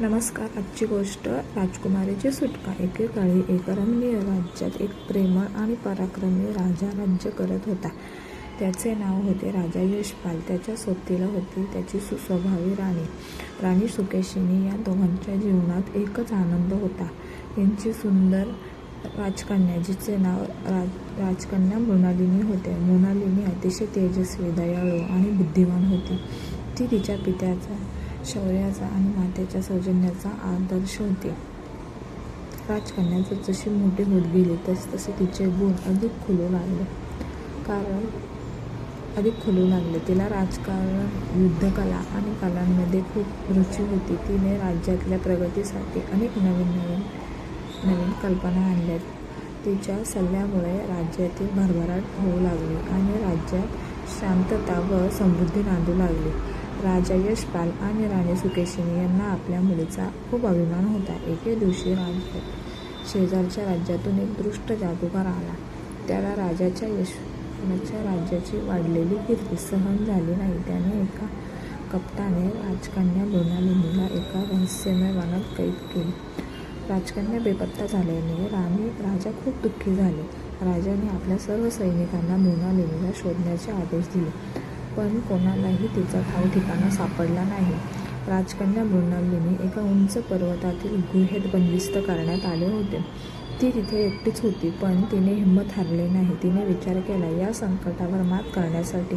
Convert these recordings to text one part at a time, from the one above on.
नमस्कार आजची गोष्ट राजकुमारीची सुटका. एकेकाळी एक रमणीय राज्यात एक प्रेमळ आणि पराक्रमी राजा राज्य करत होता. त्याचे नाव होते राजा यशपाल. त्याच्या सोबतीला होती त्याची सुस्वभावी राणी. राणी सुकेशिनी या दोघांच्या जीवनात एकच आनंद होता. यांची सुंदर राजकन्या जिचे नाव राज राजकन्या मृणालिनी होते. मृणालिनी अतिशय तेजस्वी दयाळू आणि बुद्धिमान होती. ती तिच्या पित्याचा शौर्याचा आणि मातेच्या सौजन्याचा आदर्श होते राजकन्या जशी मोठी होत गेली तसतसे तिचे गुण अधिक खुलू लागले. कारण अधिक खुलू लागले. तिला राजकारण युद्धकला आणि कलांमध्ये खूप रुची होती. तिने राज्यातल्या प्रगतीसाठी अनेक नवीन नवीन नवीन कल्पना आणल्या तिच्या सल्ल्यामुळे राज्यातील भरभराट होऊ लागली आणि राज्यात शांतता व समृद्धी नांदू लागली. राजा यशपाल आणि राणी सुकेशिनी यांना आपल्या मुलीचा खूप अभिमान होता. एके दिवशी राज शेजारच्या राज्यातून एक दृष्ट जादूगार आला. त्याला राजाच्या यशपालाच्या राज्याची वाढलेली कीर्ती सहन झाली नाही. त्याने एका कपटाने राजकन्या मृणालिनीला एका रहस्यमय वनात कैद केली. राजकन्या बेपत्ता झाल्याने राणी राजा खूप दुःखी झाले. राजाने आपल्या सर्व सैनिकांना मृणालिनीला शोधण्याचे आदेश दिले. पण कोणालाही तिचा ठाव ठिकाणा सापडला नाही. राजकन्या मृणालिनी एका उंच पर्वतातील गुहेत बंदिस्त करण्यात आले होते. ती तिथे एकटीच होती पण तिने हिंमत हारली नाही. तिने विचार केला या संकटावर मात करण्यासाठी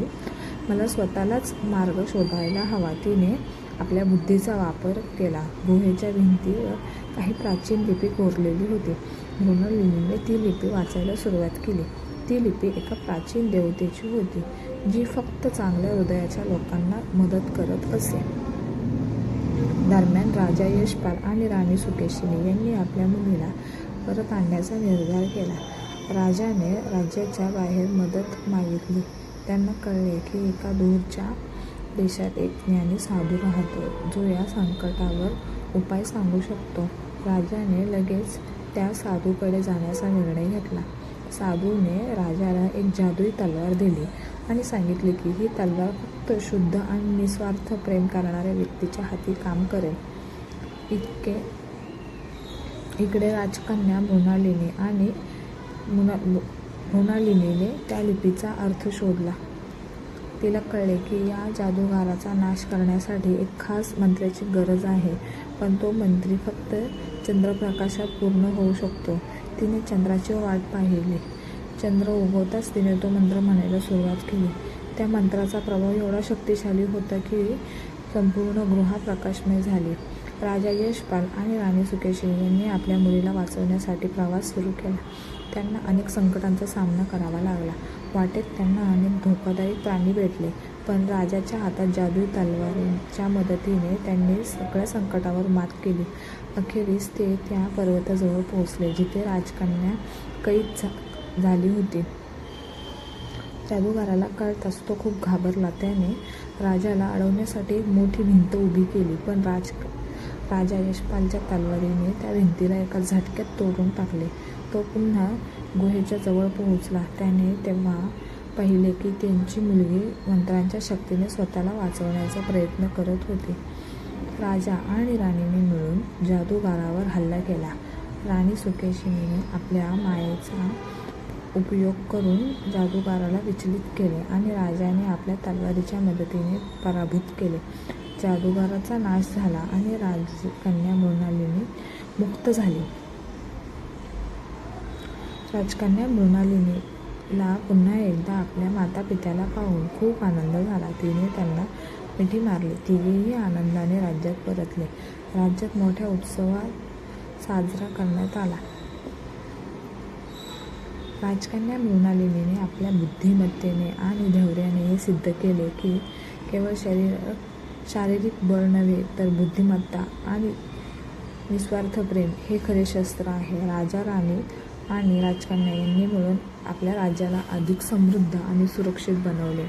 मला स्वतःलाच मार्ग शोधायला हवा. तिने आपल्या बुद्धीचा वापर केला. गुहेच्या भिंतीवर काही प्राचीन लिपी कोरलेली होती. मृणालिनीने ती लिपी वाचायला सुरुवात केली. ती लिपी एका प्राचीन देवतेची होती जी फक्त चांगल्या हृदयाच्या लोकांना मदत करत असे. दरम्यान राजा यशपाल आणि राणी सुकेशिनी यांनी आपल्या मुलीला परत आणण्याचा निर्धार केला. राजाने राज्याच्या बाहेर मदत मागितली. त्यांना कळले की एका दूरच्या देशात एक ज्ञानी साधू राहतो जो या संकटावर उपाय सांगू शकतो. राजाने लगेच त्या साधूकडे जाण्याचा निर्णय घेतला. साधूने राजाला एक जादुई तलवार दिली आणि सांगितले की ही तलवार फक्त शुद्ध आणि निस्वार्थ प्रेम करणाऱ्या व्यक्तीच्या हाती काम करेल. इतके इकडे राजकन्या मृणालिनी आणि मुना मृणालिनीने त्या लिपीचा अर्थ शोधला. तिला कळले की या जादूगाराचा नाश करण्यासाठी एक खास मंत्र्याची गरज आहे पण तो मंत्री फक्त चंद्रप्रकाशात पूर्ण होऊ शकतो. तिने चंद्राची वाट पाहिली. चंद्र उगवताच तिने तो मंत्र म्हणायला सुरुवात केली. त्या मंत्राचा प्रभाव एवढा शक्तिशाली होता की संपूर्ण गृहा प्रकाशमय झाली. राजा यशपाल आणि राणी सुकेशी यांनी आपल्या मुलीला वाचवण्यासाठी प्रवास सुरू केला. त्यांना अनेक संकटांचा सामना करावा लागला. वाटेत त्यांना अनेक धोकादायी प्राणी भेटले पण राजाच्या हातात जादुई तलवारींच्या मदतीने त्यांनी सगळ्या संकटावर मात केली. अखेरीस ते त्या पर्वताजवळ पोहोचले जिथे राजकन्या कैद झा झाली होती. जादूगाराला कळताच तो खूप घाबरला. त्याने राजाला अडवण्यासाठी एक मोठी भिंत उभी केली पण राज राजा यशपालच्या तलवारीने त्या भिंतीला एका झटक्यात तोडून टाकले. तो पुन्हा गुहेच्या जवळ पोहोचला. त्याने तेव्हा पाहिले की त्यांची मुलगी मंत्रांच्या शक्तीने स्वतःला वाचवण्याचा प्रयत्न करत होती. राजा आणि राणीने मिळून जादूगारावर हल्ला केला. राणी सुकेशिनीने आपल्या मायेचा उपयोग करून जादूगाराला विचलित केले आणि राजाने आपल्या तलवारीच्या मदतीने पराभूत केले. जादूगाराचा नाश झाला आणि राजकन्या मृणालिनी मुक्त झाली. राजकन्या मृणालिनीला पुन्हा एकदा आपल्या माता पित्याला पाहून खूप आनंद झाला. तिने त्यांना मिठी मारली. तिघेही आनंदाने राज्यात परतले. राज्यात मोठ्या उत्सवात साजरा करण्यात आला. राजकन्या मृणालिनीने आपल्या बुद्धिमत्तेने आणि धैर्याने हे सिद्ध केले की केवळ शरीर शारीरिक बळ नव्हे तर बुद्धिमत्ता आणि निस्वार्थ प्रेम हे खरे शस्त्र आहे. राजा राणी आणि राजकन्या यांनी मिळून आपल्या राज्याला अधिक समृद्ध आणि सुरक्षित बनवले.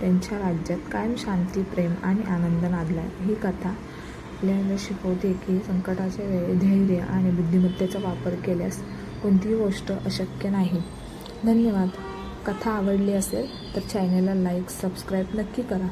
त्यांच्या राज्यात कायम शांती प्रेम आणि आनंद नादला ही कथा आपल्याला शिकवते की संकटाच्या वेळी धैर्य आणि बुद्धिमत्तेचा वापर केल्यास कोणतीही गोष्ट अशक्य नाही. धन्यवाद. कथा आवडली असेल तर चॅनलला लाईक सबस्क्राईब नक्की करा.